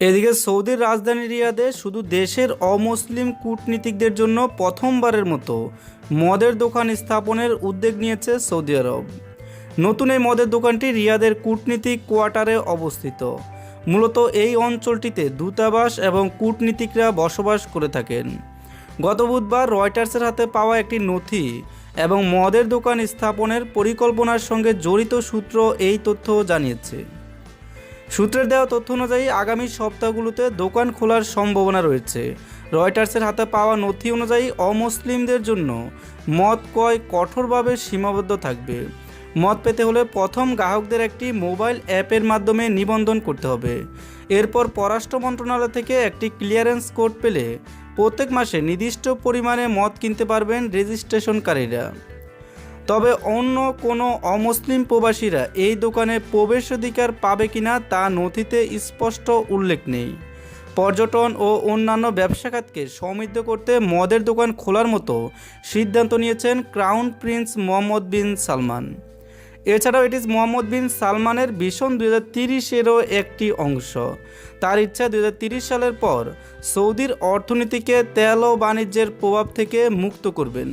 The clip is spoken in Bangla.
এদিকে সৌদির রাজধানী রিয়াদে শুধু দেশের অমুসলিম কূটনীতিকদের জন্য প্রথমবারের মতো মদের দোকান স্থাপনের উদ্যোগ নিয়েছে সৌদি আরব। নতুন এই মদের দোকানটি রিয়াদের কূটনীতিক কোয়ার্টারে অবস্থিত। মূলত এই অঞ্চলটিতে দূতাবাস এবং কূটনীতিকরা বসবাস করে থাকেন। গত বুধবার রয়টার্সের হাতে পাওয়া একটি নথি এবং মদের দোকান স্থাপনের পরিকল্পনার সঙ্গে জড়িত সূত্র এই তথ্য জানিয়েছে। সূত্রের দেওয়া তথ্য অনুযায়ী আগামী সপ্তাহগুলোতে দোকান খোলার সম্ভাবনা রয়েছে। রয়টার্সের হাতে পাওয়া নথি অনুযায়ী অমুসলিমদের জন্য মদ ক্রয় কঠোরভাবে সীমাবদ্ধ থাকবে। মদ পেতে হলে প্রথম গ্রাহকদের একটি মোবাইল অ্যাপের মাধ্যমে নিবন্ধন করতে হবে। এরপর পররাষ্ট্র মন্ত্রণালয় থেকে একটি ক্লিয়ারেন্স কোড পেলে প্রত্যেক মাসে নির্দিষ্ট পরিমাণে মদ কিনতে পারবেন রেজিস্ট্রেশনকারীরা। তবে অন্য কোনো অমুসলিম প্রবাসীরা এই দোকানে প্রবেশাধিকার পাবে কিনা তা নথিতে স্পষ্ট উল্লেখ নেই। পর্যটন ও অন্যান্য ব্যবসা খাতকে সমৃদ্ধ করতে মদের দোকান খোলার মতো সিদ্ধান্ত নিয়েছেন crown prince Mohammed bin Salman. এছাড়াও এটি মোহাম্মদ বিন সালমানের ভীষণ দু তিরিশেরও একটি অংশ। তার ইচ্ছা দুই সালের পর সৌদির অর্থনীতিকে তেল ও বাণিজ্যের প্রভাব থেকে মুক্ত করবেন।